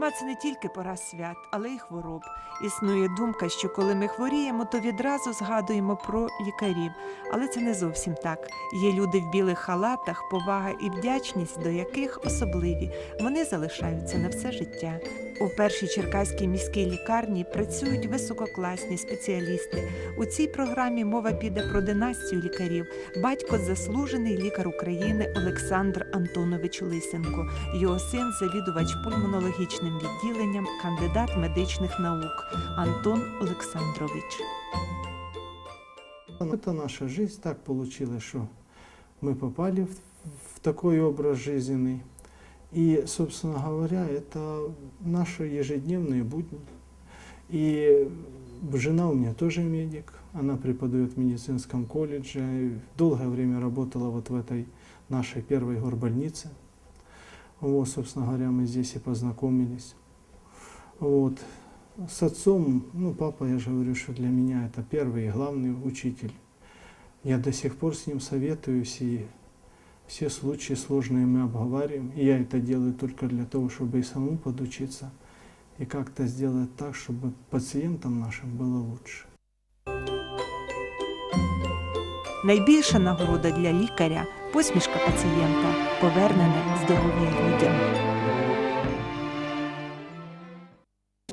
Зима це не тільки пора свят, але й хвороб. Існує думка, що коли ми хворіємо, то відразу згадуємо про лікарів. Але це не зовсім так. Є люди в білих халатах, повага і вдячність до яких особливі. Вони залишаються на все життя. У першій черкаській міській лікарні працюють висококласні спеціалісти. У цій програмі мова піде про династію лікарів. Батько заслужений лікар України Олександр Антонович Лисенко. Його син завідувач пульмонологічним відділенням, кандидат медичних наук Антон Олександрович. Это наша жизнь, так получилось, что мы попали в, в такой образ жизненный. И, собственно говоря, это наши ежедневные будни. И жена у меня тоже медик, она преподает в медицинском колледже, долгое время работала вот в этой нашей первой горбольнице. Вот, собственно говоря, мы здесь и познакомились. Вот. С отцом, ну, папа, я же говорю, что для меня это первый и главный учитель. Я до сих пор с ним советуюсь, и все случаи сложные мы обговариваем. И я это делаю только для того, чтобы и самому подучиться, и как-то сделать так, чтобы пациентам нашим было лучше. Найбільша нагорода для лікаря посмішка пацієнта, повернене здоров'я людям.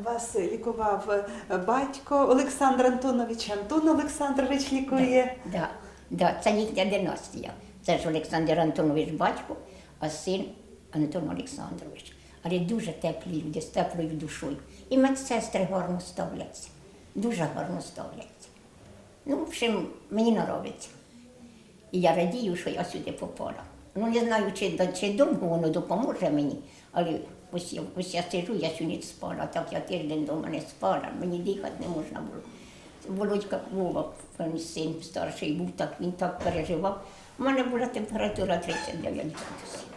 Вас лікував е, батько Олександр Антонович, Антон Олександрович лікує. Да, да, це їхня династія. Це ж Олександр Антонович батько, а син Антон Олександрович. Але дуже теплі люди, з теплою душою. І медсестри гарно ставляться. Дуже гарно ставляться. Ну, в общем, мені подобається. І я радію, що я сюди попала. Ну, не знаю, чи, чи довго воно допоможе мені, але ось я, ось я сижу, я ніч спала, так я тиждень вдома не спала, мені дихати не можна було. Володька Вова, син старший був, так він так переживав. У мене була температура 39 градусів.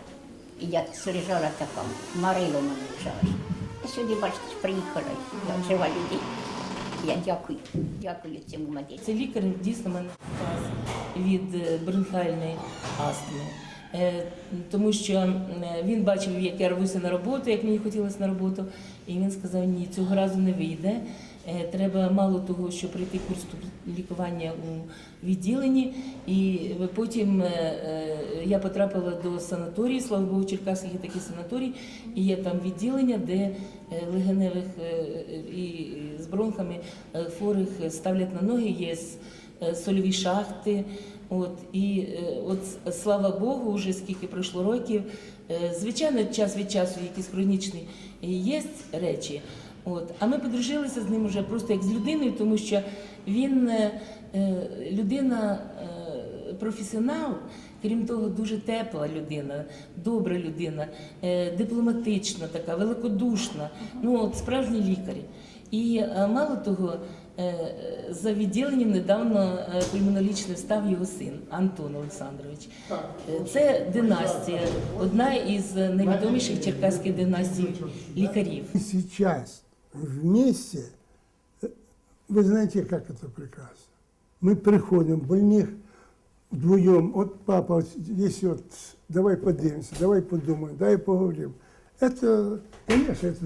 І я лежала така, марило мене вжалось. А сюди, бачите, приїхала, я жива людей. Я дякую, дякую цьому медиці. Це лікар дійсно мене спас від е, бронхіальної астми. Е, Тому що е, він бачив, як я рвуся на роботу, як мені хотілося на роботу, і він сказав, ні, цього разу не вийде. Е, Треба мало того, що пройти курс лікування у відділенні, і потім я потрапила до санаторії, слава Богу, Черкасах є такий санаторій, і є там відділення, де легеневих і з бронхами хворих ставлять на ноги, є сольові шахти. От, і е, от слава Богу, вже скільки пройшло років. е, Звичайно, час від часу якісь хронічні є речі. От, а ми подружилися з ним вже просто як з людиною, тому що він е, людина професіонал, крім того, дуже тепла людина, добра людина, дипломатична, така, великодушна, ну от справжній лікар. І е, мало того, е, за відділенням недавно е, пульмонолічний став його син Антон Олександрович. Е, Це династія, одна із найвідоміших черкаських династій лікарів. И сейчас вместе, э, вы знаете, как это прекрасно. Мы приходим больных вдвоем, вот папа вот здесь вот, давай поднимемся, давай подумаем, давай поговорим. Это, конечно, это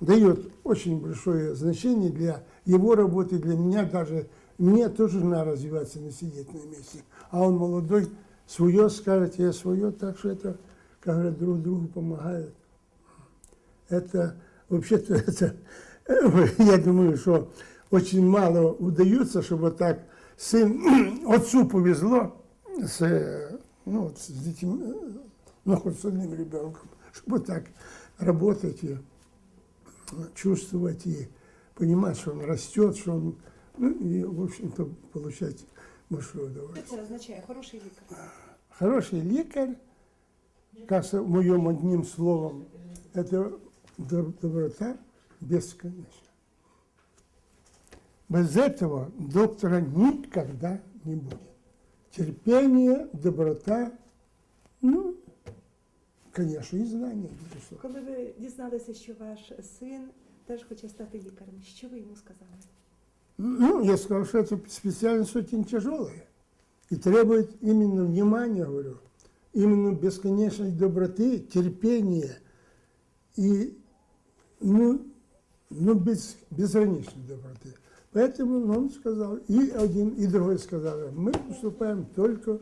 дает очень большое значение для его работы, для меня даже. Мне тоже надо развиваться, не сидеть на месте. А он молодой, свое скажет, я свое, так что это, как говорят, друг другу помогает. Это вообще-то это, я думаю, что очень мало удается, чтобы так сын, отцу повезло с, э, ну, с детьми, э, ну, хоть с одним ребенком, чтобы так работать чувствовать и понимать, что он растет, что он, ну, и, в общем-то, получать большое удовольствие. Це означає хороший лікар. Хороший лекарь, кажется, в моем одним словом, это доб- доброта бесконечна. Без этого доктора никогда не будет. Терпение, доброта, ну, конечно, и знания, безусловно. Коли ви дізналися, що ваш син теж хоче стати лікарем, що ви йому сказали? Ну, я сказал, что эта специальность очень тяжелая и требует именно внимания, говорю, именно бесконечной доброты, терпения и, ну, ну без, безграничной доброты. Поэтому он сказал, и один, и другой сказали, мы поступаем только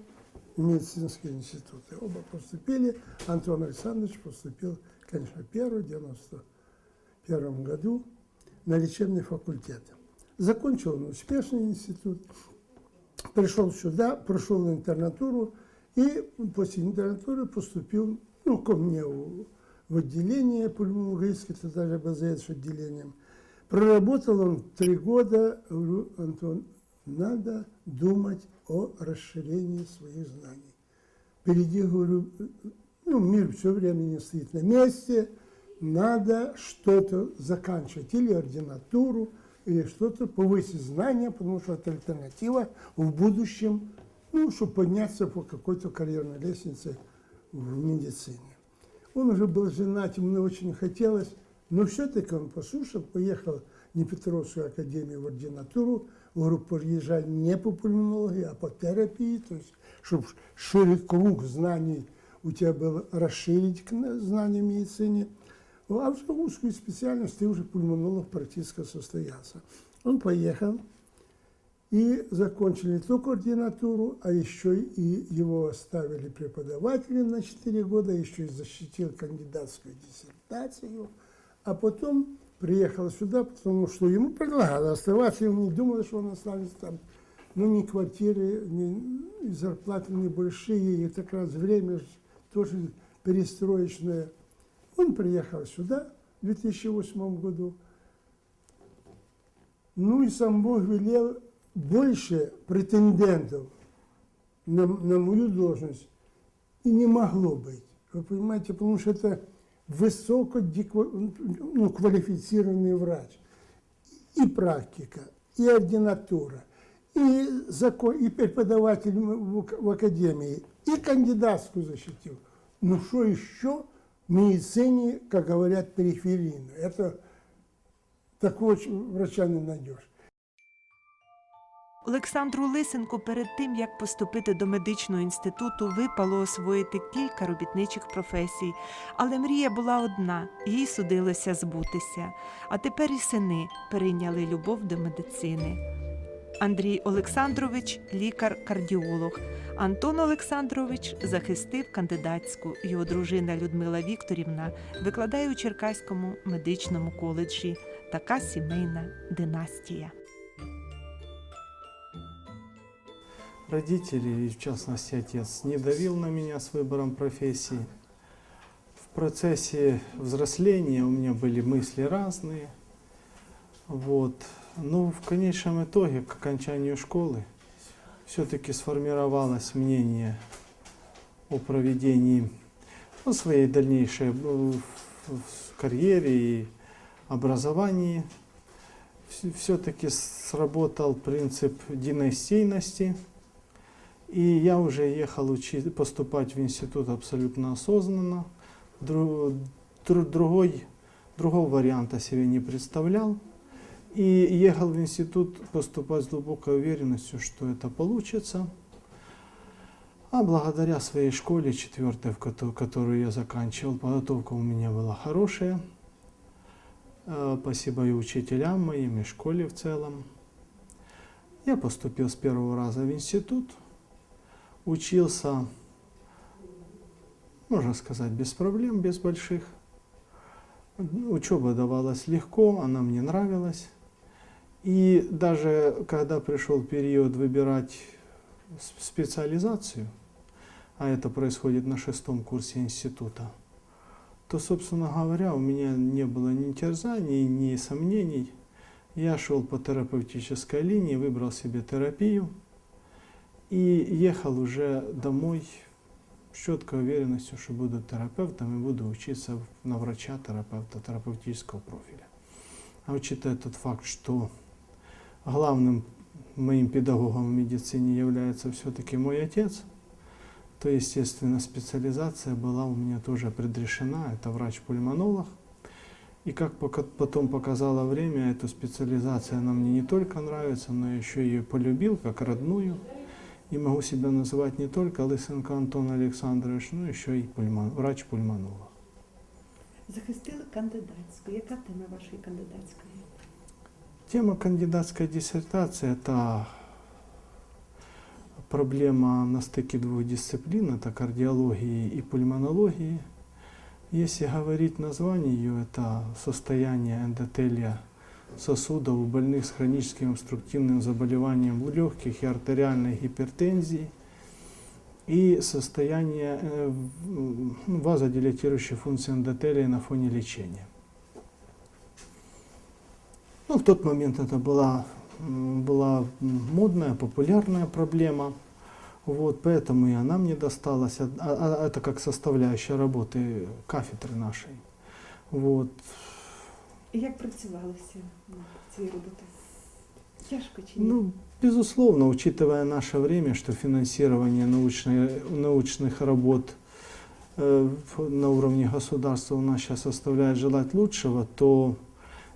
медицинские институты. Оба поступили, Антон Александрович поступил, конечно, первый, в 91 году на лечебный факультет. Закончил он успешный институт, пришел сюда, прошел интернатуру и после интернатуры поступил ну, ко мне в, отделение пульмонологическое, тогда же БЗС отделением. Проработал он три года, говорю, Антон, надо думать о расширении своих знаний. Впереди, говорю, ну, мир все время не стоит на месте, надо что-то заканчивать, или ординатуру, или что-то, повысить знания, потому что это альтернатива в будущем, ну, чтобы подняться по какой-то карьерной лестнице в медицине. Он уже был женат, ему очень хотелось, но все-таки он послушал, поехал в Днепропетровскую академию в ординатуру, говорю, приезжай не по пульмонологии, а по терапии, то есть, чтобы шире круг знаний у тебя был, расширить знания медицине. Ну, а в узкую специальность ты уже пульмонолог практически состоялся. Он поехал и закончил не только ординатуру, а еще и его оставили преподавателем на 4 года, еще и защитил кандидатскую диссертацию, а потом приехал сюда, потому что ему предлагали оставаться, и он не думал, что он останется там. Ну, ни квартиры, ни зарплаты небольшие, и как раз время тоже перестроечное. Он приехал сюда в 2008 году. Ну и сам Бог велел больше претендентов на, на мою должность и не могло быть. Вы понимаете, потому что это высоко ну, врач. И практика, и ординатура, и, закон, и преподаватель в, академии, и кандидатскую защитил. Ну что еще в медицине, как говорят, периферийно? Это такого врача не найдешь. Олександру Лисенку перед тим, як поступити до медичного інституту, випало освоїти кілька робітничих професій. Але мрія була одна, їй судилося збутися. А тепер і сини перейняли любов до медицини. Андрій Олександрович лікар-кардіолог. Антон Олександрович захистив кандидатську. Його дружина Людмила Вікторівна викладає у Черкаському медичному коледжі. Така сімейна династія. Родители, и в частности отец, не давил на меня с выбором профессии. В процессе взросления у меня были мысли разные. Вот. Но в конечном итоге, к окончанию школы, все-таки сформировалось мнение о проведении ну, своей дальнейшей в карьере и образовании. Все-таки сработал принцип династийности. И я уже ехал учить, поступать в институт абсолютно осознанно. Дру- дру- другой, другого варианта себе не представлял. И ехал в институт поступать с глубокой уверенностью, что это получится. А благодаря своей школе четвертой, которую я заканчивал, подготовка у меня была хорошая. Э, Спасибо и учителям моим, и школе в целом. Я поступил с первого раза в институт учился, можно сказать, без проблем, без больших. Учеба давалась легко, она мне нравилась. И даже когда пришел период выбирать специализацию, а это происходит на шестом курсе института, то, собственно говоря, у меня не было ни терзаний, ни сомнений. Я шел по терапевтической линии, выбрал себе терапию и ехал уже домой с четкой уверенностью, что буду терапевтом и буду учиться на врача-терапевта терапевтического профиля. А учитывая тот факт, что главным моим педагогом в медицине является все-таки мой отец, то, естественно, специализация была у меня тоже предрешена. Это врач-пульмонолог. И как потом показало время, эта специализация она мне не только нравится, но еще ее полюбил как родную. И могу себя называть не только Лысенко Антон Александрович, но еще и пульмон- врач-пульмонолог. Захистили кандидатську. Яка тема вашої кандидатської? Тема кандидатской диссертации – это проблема на стыке двух дисциплин, это кардиологии и пульмонологии. Если говорить название ее, это состояние эндотелия сосудов у больных с хроническим обструктивным заболеванием легких и артериальной гипертензии и состояние э, в- вазодилатирующей функции эндотелия на фоне лечения. Ну, в тот момент это была, была модная, популярная проблема. Вот, поэтому и она мне досталась. А- а- а это как составляющая работы кафедры нашей. Вот. І як працювалося над цією роботою? Тяжко чи ні? Ну, безусловно, учитывая наше время, что финансирование научной, научных работ э, в- на уровне государства у нас сейчас оставляет желать лучшего, то,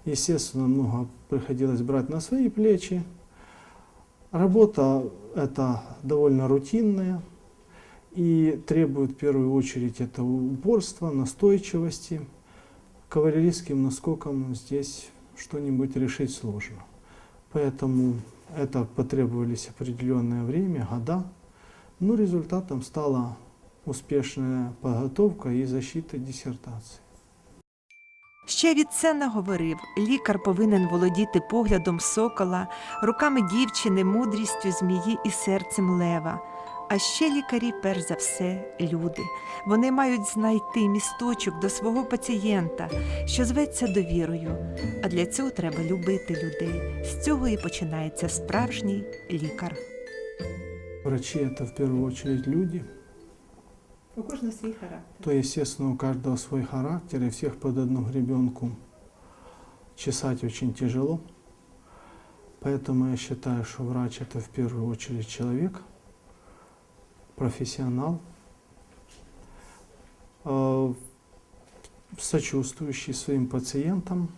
естественно, много приходилось брать на свои плечи. Работа эта довольно рутинная и требует в первую очередь это упорства, настойчивости. Кавалерийским наскоком здесь что-нибудь решить сложно. Поэтому это потребовались определенное время, года. Но результатом стала успешная подготовка и защита диссертации. Ще Віценна говорив, лікар повинен володіти поглядом сокола, руками дівчини, мудрістю змії і серцем лева. А ще лікарі, перш за все, люди. Вони мають знайти місточок до свого пацієнта, що зветься довірою. А для цього треба любити людей. З цього і починається справжній лікар. Врачи это в первую очередь люди, У кожного свій характер. то, естественно, у каждого свой характер, и всех под одну гребенку чесать очень тяжело. Поэтому я считаю, что врач это в первую очередь человек, профессионал, э, сочувствующий своим пациентам.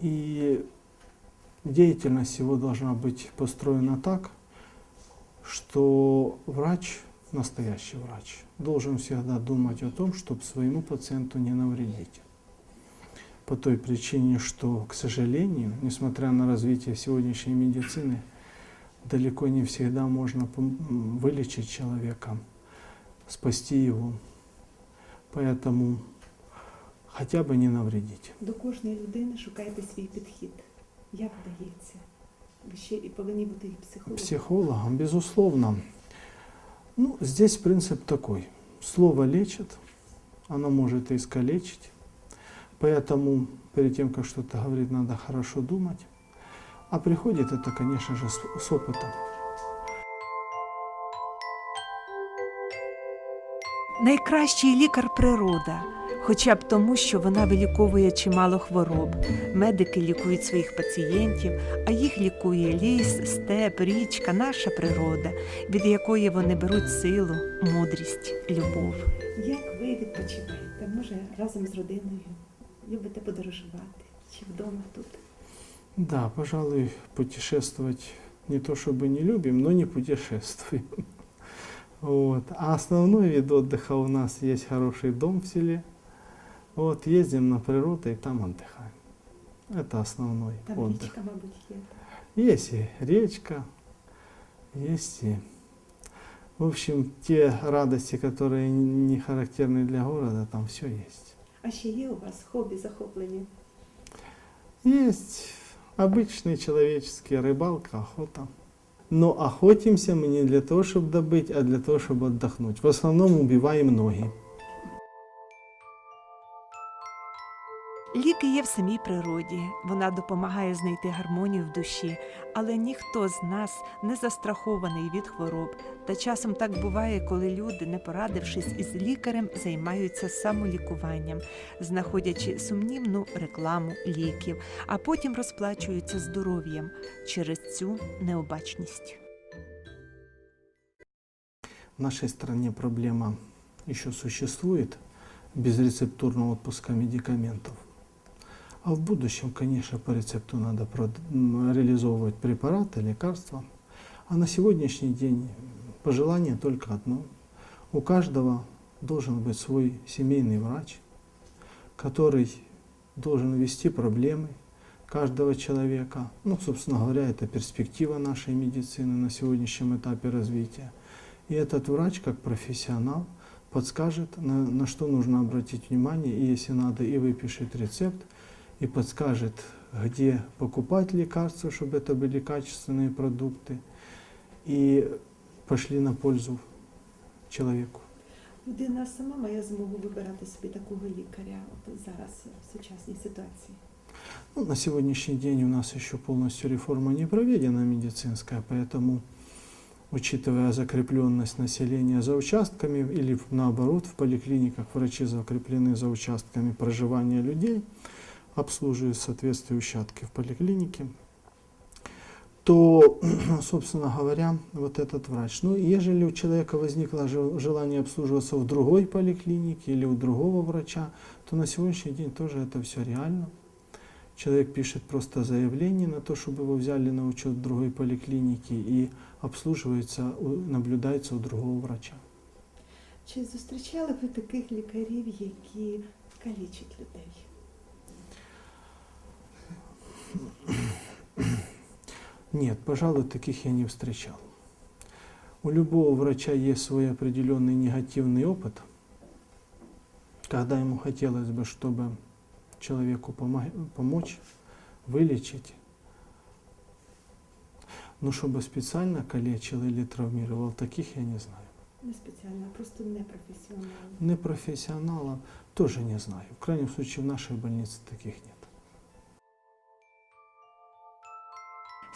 И деятельность его должна быть построена так, что врач, настоящий врач, должен всегда думать о том, чтобы своему пациенту не навредить. По той причине, что, к сожалению, несмотря на развитие сегодняшней медицины, далеко не всегда можно пом- м, вылечить человека, спасти его. Поэтому хотя бы не навредить. До кожної людини шукайте свій підхід. Як вдається? Ви ще і повинні бути і психологом. Психологом, безусловно. Ну, здесь принцип такой. Слово лечит, оно может и искалечить. Поэтому перед тем, как что-то говорить, надо хорошо думать. А приходит это, конечно же, с, с опытом. Найкращий лікар природа, хоча б тому, що вона виліковує чимало хвороб. Медики лікують своїх пацієнтів, а їх лікує ліс, степ, річка, наша природа, від якої вони беруть силу, мудрість, любов. Як ви відпочиваєте? Може, разом з родиною? Любите подорожувати? Чи вдома тут? Да, пожалуй, путешествовать не то чтобы не любим, но не путешествуем. Вот. А основной вид отдыха у нас есть хороший дом в селе. Вот, ездим на природу и там отдыхаем. Это основной Там отдых. річка, мабуть, є. Есть и речка, есть и... В общем, те радости, которые не характерны для города, там все есть. А ще є у вас хобі, захоплення? Есть обычный человеческий рыбалка, охота. Но охотимся мы не для того, чтобы добыть, а для того, чтобы отдохнуть. В основном убиваем ноги. Ліки є в самій природі, вона допомагає знайти гармонію в душі, але ніхто з нас не застрахований від хвороб. Та часом так буває, коли люди, не порадившись із лікарем, займаються самолікуванням, знаходячи сумнівну рекламу ліків, а потім розплачуються здоров'ям через цю необачність. В нашей стране проблема еще существует безрецептурного отпуска медикаментов. А в будущем, конечно, по рецепту надо реализовывать препараты, лекарства. А на сегодняшний день пожелание только одно. У каждого должен быть свой семейный врач, который должен вести проблемы каждого человека. Ну, собственно говоря, это перспектива нашей медицины на сегодняшнем этапе развития. И этот врач, как профессионал, подскажет, на, на что нужно обратить внимание, и если надо, и выпишет рецепт, и подскажет, где покупать лекарства, чтобы это были качественные продукты, и пошли на пользу человеку. Людина сама має змогу вибирати собі такого лікаря от зараз в сучасній ситуації. Ну, на сегодняшний день у нас еще полностью реформа не проведена медицинская, поэтому, учитывая закрепленность населения за участками или наоборот в поликлиниках врачи закреплены за участками проживания людей, обслуживают соответствующие участки в поликлинике, то, собственно говоря, вот этот врач. Ну, ежели у человека возникло жел- желание обслуживаться в другой поликлинике или у другого врача, то на сегодняшний день тоже это все реально. Человек пишет просто заявление на то, чтобы его взяли на учет в другой поликлинике и обслуживается, у- наблюдается у другого врача. Чи зустрічали ви таких лікарів, які калічать людей? Нет, пожалуй, таких я не встречал. У любого врача есть свой определенный негативный опыт, когда ему хотелось бы, чтобы человеку помо- помочь, вылечить, но чтобы специально калечил или травмировал, таких я не знаю. Не спеціально, а просто непрофесіонально. Непрофессионалов тоже не знаю. В крайнем случае в нашей больнице таких нет.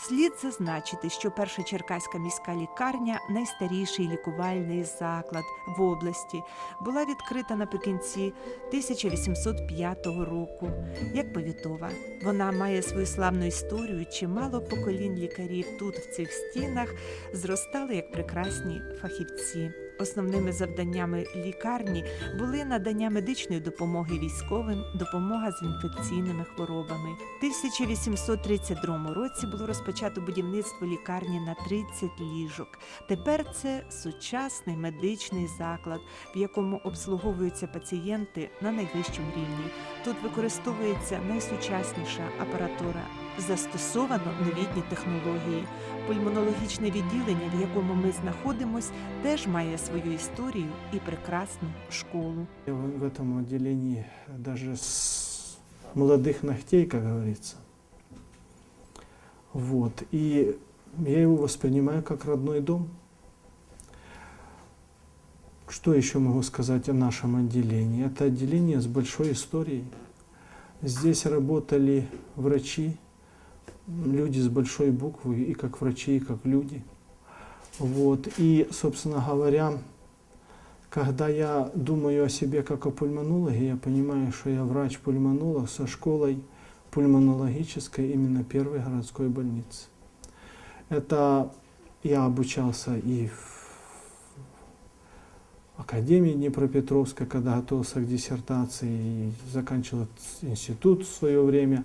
Слід зазначити, що перша черкаська міська лікарня найстаріший лікувальний заклад в області, була відкрита наприкінці 1805 року як повітова. Вона має свою славну історію. Чимало поколінь лікарів тут, в цих стінах, зростали як прекрасні фахівці. Основними завданнями лікарні були надання медичної допомоги військовим, допомога з інфекційними хворобами. В 1832 році було розпочато будівництво лікарні на 30 ліжок. Тепер це сучасний медичний заклад, в якому обслуговуються пацієнти на найвищому рівні. Тут використовується найсучасніша апаратура Застосовано новітні технології. Пульмонологічне відділення, в якому ми знаходимось, теж має свою історію і прекрасну школу. Я в в этом отделении даже с молодых ногтей, как говорится. Вот. И я его воспринимаю как родной дом. Что еще могу сказать о нашем отделении? Это отделение с большой историей. Здесь работали врачи, люди с большой буквы, и как врачи, и как люди. Вот. И, собственно говоря, когда я думаю о себе как о пульмонологе, я понимаю, что я врач-пульмонолог со школой пульмонологической именно первой городской больницы. Это я обучался и в Академии Днепропетровской, когда готовился к диссертации, и заканчивал институт в свое время.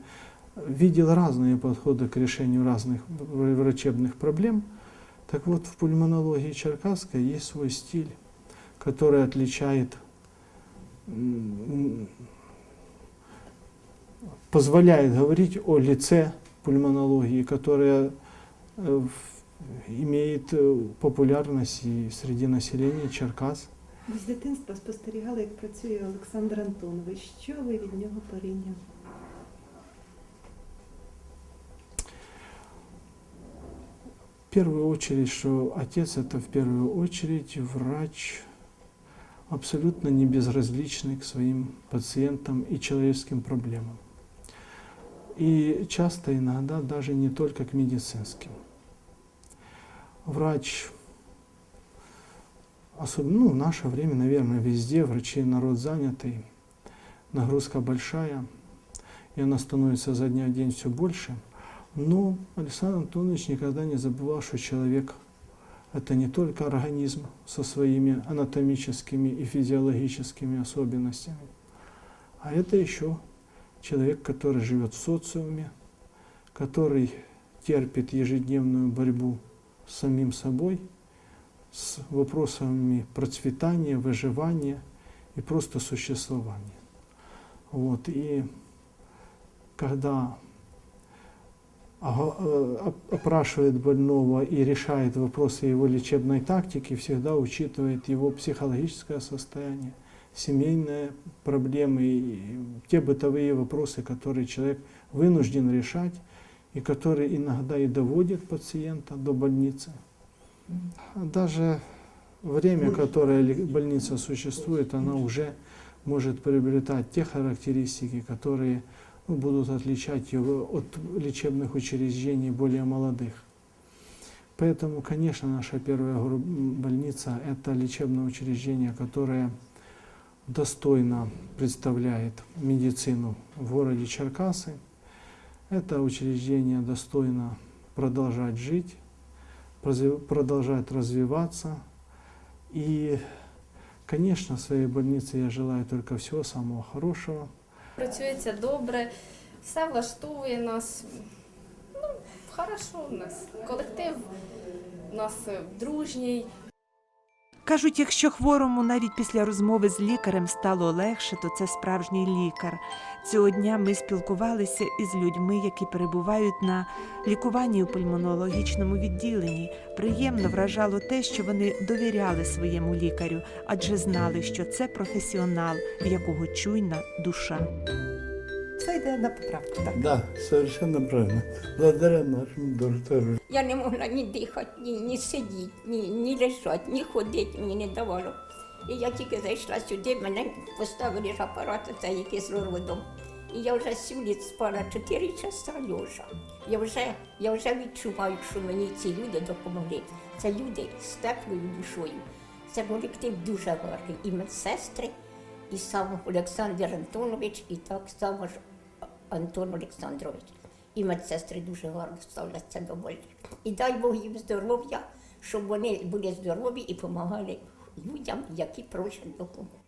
Видел разные подходы к решению разных врачебных проблем. Так вот, в пульмонологии Черкасской есть свой стиль который отличает, м, позволяет говорить о лице пульмонологии, которая э, в- имеет э, популярность и среди населения Черкас. Ви з дитинства спостерігали, як працює Олександр Антонович. Що ви від нього порівняли? Первую очередь, что отец это в первую очередь врач, абсолютно не безразличный к своим пациентам и человеческим проблемам. И часто, иногда даже не только к медицинским. Врач, особенно ну, в наше время, наверное, везде врачи народ занятый, нагрузка большая, и она становится за дня в день все больше. Но Александр Антонович никогда не забывал, что человек – это не только организм со своими анатомическими и физиологическими особенностями, а это еще человек, который живет в социуме, который терпит ежедневную борьбу с самим собой, с вопросами процветания, выживания и просто существования. Вот. И когда опрашивает больного и решает вопросы его лечебной тактики, всегда учитывает его психологическое состояние, семейные проблемы, и те бытовые вопросы, которые человек вынужден решать и которые иногда и доводят пациента до больницы. Даже время, которое больница существует, она уже может приобретать те характеристики, которые будут отличать его от лечебных учреждений более молодых. Поэтому, конечно, наша первая больница – это лечебное учреждение, которое достойно представляет медицину в городе Черкасы. Это учреждение достойно продолжать жить, продолжать развиваться. И, конечно, своей больнице я желаю только всего самого хорошего. Працюється добре, все влаштовує нас. Ну, хорошо у нас. Колектив у нас е, дружній. Кажуть, якщо хворому навіть після розмови з лікарем стало легше, то це справжній лікар. Цього дня ми спілкувалися із людьми, які перебувають на лікуванні у пульмонологічному відділенні. Приємно вражало те, що вони довіряли своєму лікарю, адже знали, що це професіонал, в якого чуйна душа. Все йде на поправку, так? Да, совершенно правильно. Благодаря нашему доктору. Я не могла ні дихати, ні, ні сидіти, ні, ні лежати, ні ходити мені не давало. І я тільки зайшла сюди, мене поставили ж апарат, це кислородом. І я вже сюди спала 4 часа льожа. Я вже, я вже відчуваю, що мені ці люди допомогли. Це люди з теплою душою. Це колектив дуже гарний. І медсестри, і сам Олександр Антонович, і так само ж Антон Олександрович. І медсестри дуже гарно ставляться до больних. І дай Бог їм здоров'я, щоб вони були здорові і допомагали людям, які просять допомоги.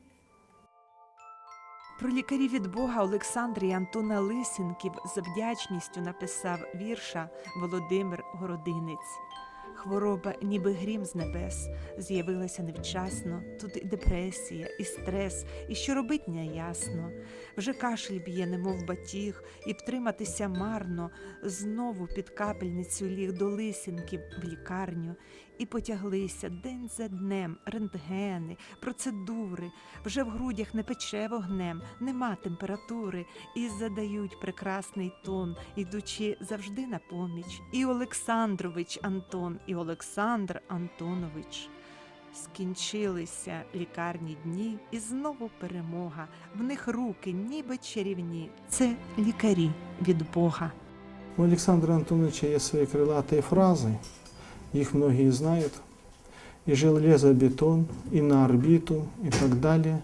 Про лікарів від Бога Олександра і Антона Лисенків з вдячністю написав вірша Володимир Городинець. Хвороба, ніби грім з небес, з'явилася невчасно. Тут і депресія, і стрес, і що робить неясно. Вже кашель б'є, немов батіг, і втриматися марно. Знову під капельницю ліг до лисенків в лікарню. І потяглися день за днем рентгени, процедури. Вже в грудях не пече вогнем, нема температури, і задають прекрасний тон, ідучи завжди на поміч. І Олександрович Антон, і Олександр Антонович. Скінчилися лікарні дні, і знову перемога. В них руки ніби чарівні. Це лікарі від Бога. У Александра Антоновича есть свои крылатые фразы, Их многие знают. И железобетон, и на орбиту, и так далее.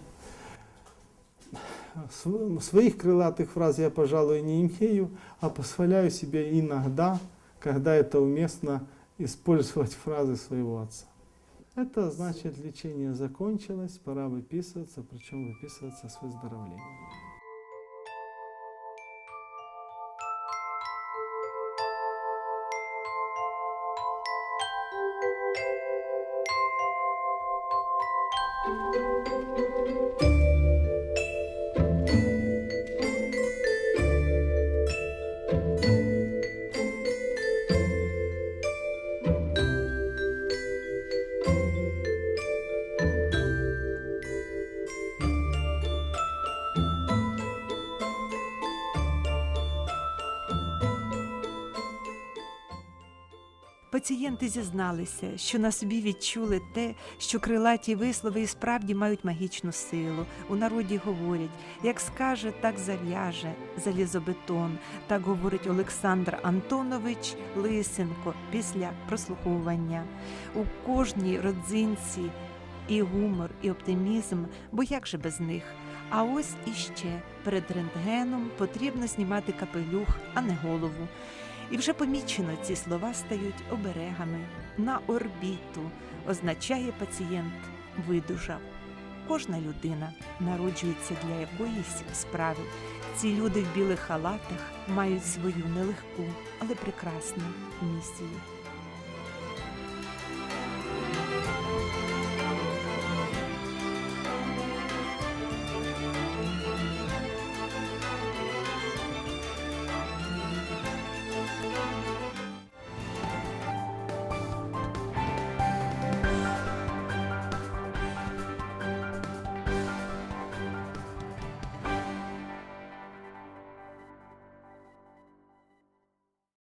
Св- Своих крылатых фраз я, пожалуй, не имею, а позволяю себе иногда, когда это уместно, использовать фразы своего отца. Это значит, лечение закончилось, пора выписываться, причем выписываться с выздоровлением. Пацієнти зізналися, що на собі відчули те, що крилаті вислови і справді мають магічну силу. У народі говорять, як скаже, так зав'яже залізобетон. Так говорить Олександр Антонович Лисенко після прослуховування. У кожній родзинці і гумор, і оптимізм, бо як же без них? А ось іще перед рентгеном потрібно знімати капелюх, а не голову. І вже помічено ці слова стають оберегами на орбіту. Означає пацієнт видужав. Кожна людина народжується для якоїсь справи. Ці люди в білих халатах мають свою нелегку, але прекрасну місію.